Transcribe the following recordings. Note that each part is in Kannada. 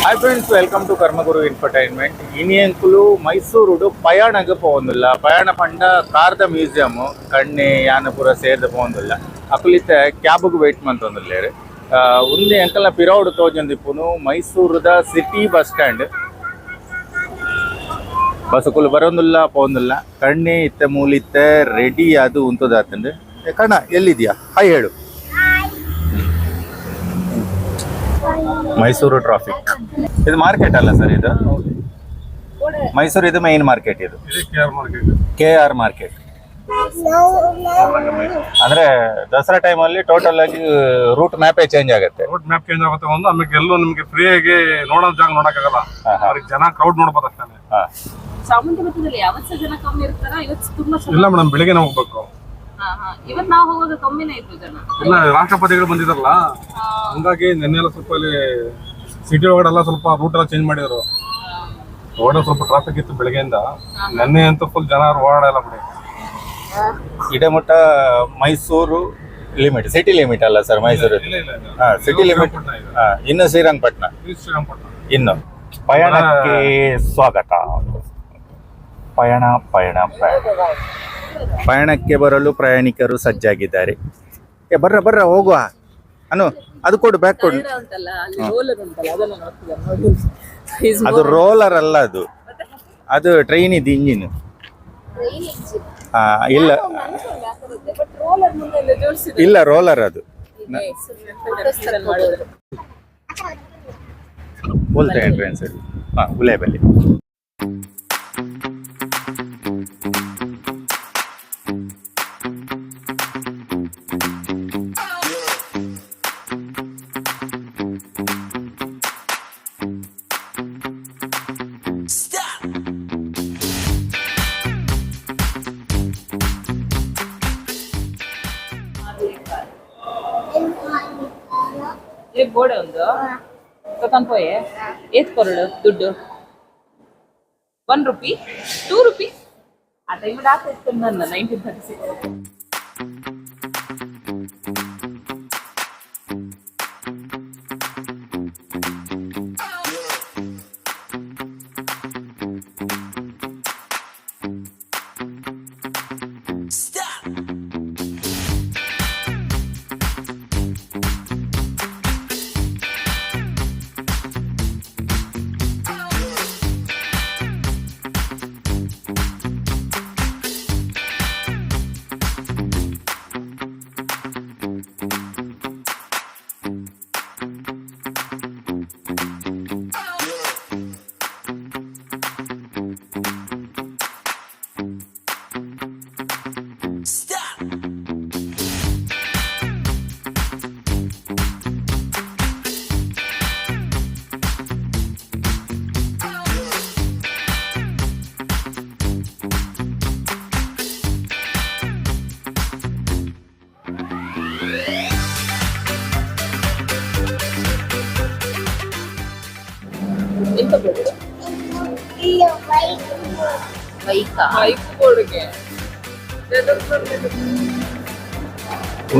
Hi friends welcome to Karmaguru entertainment ಇನಿ ಅಂಕುಲು ಮೈಸೂರುಡು ಪಯಣಗೆ ಪೋಂದಿಲ್ಲ ಪಯಣ ಪಂಡ ಕಾರ್ದ ಮ್ಯೂಸಿಯಂ ಕಣ್ಣೆ ಯಾನಪುರ ಸೇರ್ದು ಪೋಂದಿಲ್ಲ ಅಕುಲಿತ ಕ್ಯಾಬ್ಗೆ ವೇಟ್ ಮಂತೊಂದುಲ್ಲೇರು ಉಂದೆ ಎಂಕಲ್ನ ಪಿರೌಡ್ ತೋಜೊಂದಿಪ್ಪುನು ಮೈಸೂರುದ ಸಿಟಿ ಬಸ್ ಸ್ಟ್ಯಾಂಡ್ ಬಸ್ಸುಕುಲು ಬರೊಂದುಲ್ಲ ಪೋಂದಿಲ್ಲ ಕಣ್ಣೆ ಇತ್ತ ಮೂಲಿತ್ತ ರೆಡಿ ಅದು ಉಂತದಾತಂಡು ಕಣ ಎಲ್ಲಿದ್ಯಾ ಹಾಯ್ ಹೇಳು ಮೈಸೂರು ಟ್ರಾಫಿಕ್ ಇದು ಮಾರ್ಕೆಟ್ ಅಲ್ಲ ಸರ್ ಇದು? ಮೈಸೂರು ಇದು ಮೈನ್ ಮಾರ್ಕೆಟ್ ಇದು. ಕೆ ಆರ್ ಮಾರ್ಕೆಟ್ ಅಂದ್ರೆ ದಸರಾ ಟೈಮ್ ಅಲ್ಲಿ ಟೋಟಲ್ ಆಗಿ ರೂಟ್ ಮ್ಯಾಪೇ ಚೇಂಜ್ ಆಗುತ್ತೆ. ರೂಟ್ ಮ್ಯಾಪ್ ಚೇಂಜ್ ಆಗುತ್ತೆ ಒಂದು ಆಮೇಲೆ ಎಲ್ಲೂ ನಿಮ್ಗೆ ಫ್ರೀ ಆಗಿ ನೋಡೋ ಜಾಗ ನೋಡಕ್ಕಾಗಲ್ಲ. ಅವ್ರಿಗೆ ಜನ ಕ್ರೌಡ್ ನೋಡ್ಬೋದು ಅಷ್ಟೇ. ಇಲ್ಲ ಮೇಡಮ್ ಬೆಳಿಗ್ಗೆ ಹೋಗ್ಬೇಕು. ನಾವು ಕಮ್ಮಿನೇ ಜನ. ಇಲ್ಲ ರಾಷ್ಟ್ರಪತಿಗಳು ಬಂದಿದ್ರಲ್ಲ ಹಂಗಾಗಿ ನೆನ್ನೆಲ್ಲ ಸ್ವಲ್ಪ ಅಲ್ಲಿ ಸಿಟಿ ಒಳಗಡೆಲ್ಲ ಸ್ವಲ್ಪ ರೂಟ್ ಎಲ್ಲ ಚೇಂಜ್ ಮಾಡಿದ್ರು. ರೋಡ್ ಸ್ವಲ್ಪ ಟ್ರಾಫಿಕ್ ಇತ್ತು ಬೆಳಗ್ಗೆಯಿಂದ. ನೆನ್ನೆ ಅಂತ ಫುಲ್ ಜನ ಓಡಾಡಲ್ಲ ಬಿಡಿ. ಇಡಮುಟ್ಟ ಮೈಸೂರು ಲಿಮಿಟ್ ಸಿಟಿ ಲಿಮಿಟ್ ಅಲ್ಲ ಸರ್ ಮೈಸೂರು. ಸಿಟಿ ಲಿಮಿಟ್ ಇನ್ನು ಶ್ರೀರಂಗಪಟ್ಟಣ ಶ್ರೀರಂಗಪಟ್ಟಣ ಇನ್ನು ಪಯಣಕ್ಕೆ ಸ್ವಾಗತ. ಪಯಣ ಪಯಣ ಪಯಣ. ಪಯಣಕ್ಕೆ ಬರಲು ಪ್ರಯಾಣಿಕರು ಸಜ್ಜಾಗಿದ್ದಾರೆ. ಏ ಬರ್ರ ಬರ್ರ ಹೋಗುವ. ಅನು ಅದು ಕೊಡು ಬ್ಯಾಕ್ ಕೊಡು. ಅದು ರೋಲರ್ ಅಲ್ಲ ಅದು. ಅದು ಟ್ರೈನ್ ಇದು ಇಂಜಿನ್ ಹಾ ಇಲ್ಲ. ಇಲ್ಲ ರೋಲರ್ ಅದು. ಬೋಲ್ತೆ ಎಂಟ್ರೆನ್ಸ್ ಹಾ ಉಲೇಬಲ್ಲಿ ಗೋಡೆ ಒಂದು. ತಕೊಂಡ್ಪೋಯೆ ಏತ್ ಕೊರಳು, ದುಡ್ಡು. One rupee, two rupee. ಆ ಟೈಮ್ ಹಾಕಿತ್ತು ನನ್ನ ನೈನ್ಟೀನ್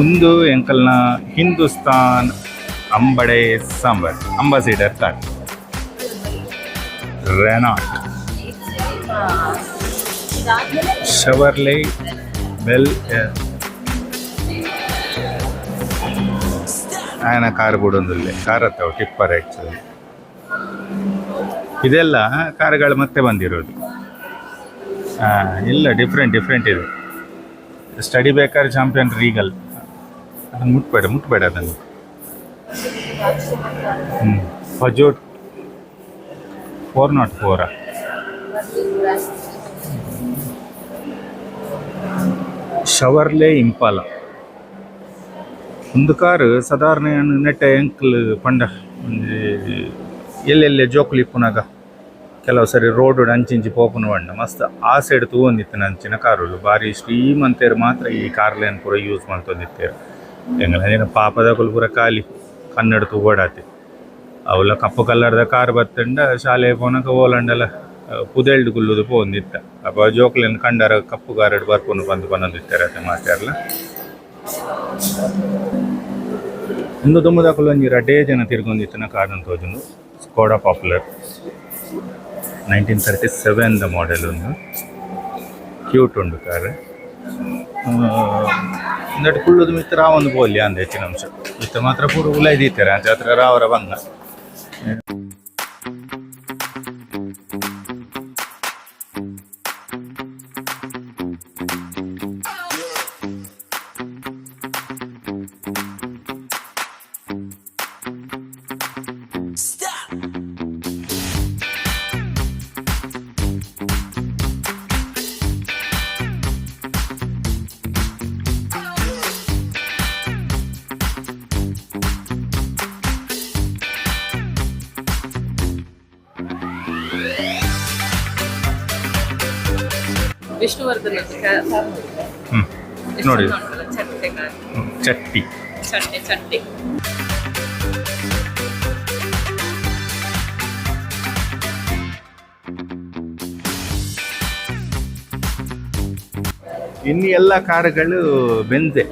ಒಂದು ಎಂಕಲ್ನ ಹಿಂದೂಸ್ತಾನ್ ಅಂಬಡೆ ಸಾಂಬಾರ್. ಅಂಬಾಸಿಡರ್ ತಾಟ್ ರೆನಾಟ್. ಶವರ್ಲೆ ಬೆಲ್ ಆಯನ ಕಾರ್ ಬಿಡೋದಿಲ್ಲ. ಕಾರ್ ಹತ್ತವ ಟಿಪ್ಪರ್ ಆ್ಯಕ್ಚುಲಿ ಇದೆಲ್ಲ ಕಾರ್ಗಳು ಮತ್ತೆ ಬಂದಿರೋದು. ಆ, ಇಲ್ಲ ಡಿಫ್ರೆಂಟ್ ಡಿಫ್ರೆಂಟ್ ಇದೆ. ಸ್ಟಡಿ ಬೇಕಾದ್ರೆ ಚಾಂಪಿಯನ್ ರೀಗಲ್ ಅದನ್ನು ಮುಟ್ಬೇಡ ಮುಟ್ಬೇಡ ಅದನ್ನು. ಹ್ಞೂ Peugeot four naught four Chevrolet Impala ಒಂದು ಕಾರು ಸಾಧಾರಣ ನೆಟ್ಟ ಎಂಕ್ಲ್ ಪಂಡ ಎಲ್ಲೆಲ್ಲೆ ಪುನಾಗ. ಇಪ್ಪುನಾಗ ಕೆಲವು ಸರಿ ರೋಡ್ ಅಂಚಿಂಚಿ ಪೋಪುನ ಬಂಡ. ಮಸ್ತ್ ಆ ಸೈಡ್ ತೂವೊಂದಿತ್ತು ಅಂಚಿನ ಕಾರುಲು ಬಾರಿ ಶ್ರೀಮಂತರು ಮಾತ್ರ ಈ ಕಾರ್ಲೇನ್ ಪೂರ ಯೂಸ್ ಮಾಡ್ತೊಂದಿತ್ತೇರು ಎಂಗಲ ಪಾಪದ ಪೂರ ಖಾಲಿ. ಕನ್ನಡ ತೂಗೋಡಾತಿ. ಅವಲ ಕಪ್ಪು ಕಲ್ಲರ್ದ ಕಾರ್ ಬತ್ತಂಡ ಶಾಲೆ ಪೋನಕ ಓಲಂಡಲ. ಪುದೆಲ್ಡು ಗುಲ್ಲುದು ಪೋಂದಿತ್ತ. ಅಪ್ಪ ಜೋಕ್ಲಿನ ಕಂಡರ ಕಪ್ಪು ಕಾರಡ್ ಬರ್ಪುನು ಬಂದು ಬಂದಿತ್ತಾರೆ ಅತ್ತೆ ಮಾತಾಡ್ಲ ಇಂದು ದುಮ್ಮದಾಕಲು ಒಂಜಿ ಡೇ ಜನ ತಿರ್ಗೊಂದಿತ್ತನ ಕಾರಣ ತೋಜುಂಡು Skoda Popular nineteen thirty model ಒಂದು. ಕ್ಯೂಟ್ ಉಂಡು ಕಾರ್ ಇಂದಟ್ಟು ಕುಳ್ಳದು ಮಿತ್ರ ರಾವೊಂದು ಬೋಲ್ಯ ಅಂದ ಹೆಚ್ಚಿನ ಅಂಶ. ಮಿತ್ರ ಮಾತ್ರ ಪೂರ ಉಲೈದೀತಾರೆ ಅಂತ ಹತ್ರ ರಾವರ ಬಂಗ ವಿಷ್ಣುವರ್ಧನ್ ನೋಡಿ. ಚಟ್ಟಿ ಚಟ್ಟಿ. ಇನ್ನು ಎಲ್ಲ ಕಾರುಗಳು ಬೆಂದೆ.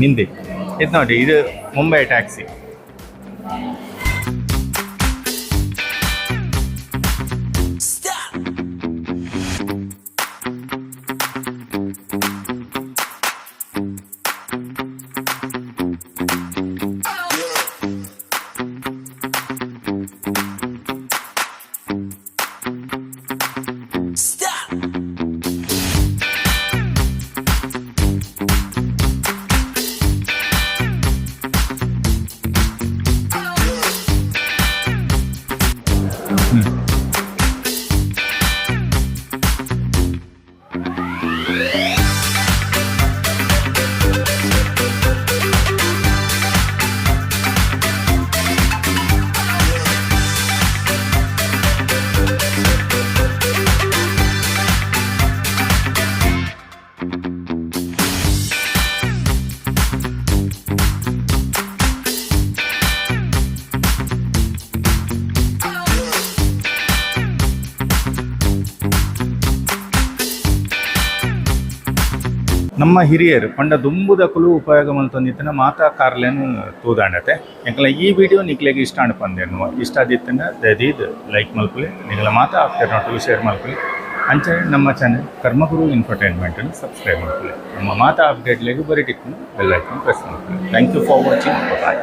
ನಿಂದೆ. ಇದು ನೋಡಿ ಇದು ಮುಂಬೈ ಟ್ಯಾಕ್ಸಿ. ನಮ್ಮ ಹಿರಿಯರು ಪಂಡ ದುಂಬುದಕ್ಕಲು ಉಪಯೋಗ ಮಲ್ತೊಂದಿತ್ತಿನ ಮಾತಾ ಕಾರ್ಲೇನು ತೂದಾಂಡತೆ ಎಂಕಲ ಈ ವಿಡಿಯೋ ನಿಕ್ಲೆಗೆ ಇಷ್ಟ ಅನ್ಪಂದೇನು. ಇಷ್ಟ ಆದಿತ್ತಿನ ದದೀದ್ ಲೈಕ್ ಮಲ್ಪಲಿ ನಿಗಲ ಮಾತಾ ಆಗ್ತಾರೆ ನೋಟು ಶೇರ್ ಮಲ್ಪುಲೆ ಅಂಚೆ ನಮ್ಮ ಚಾನೆಲ್ ಕರ್ಮಗುರು ಇನ್ಫರ್ಟೈನ್ಮೆಂಟನ್ನು ಸಬ್ಸ್ಕ್ರೈಬ್ ಮಾಡ್ಕೊಳ್ಳಿ ನಮ್ಮ ಮಾತಾ ಅಪ್ಡೇಟ್ಲೆಗೆ ಬರೀ ಟಿಕ್ಕು ಬೆಲ್ ಐಕನ್ ಪ್ರೆಸ್ ಮಾಡ್ಕೊಳ್ಳಿ thank you for watching bye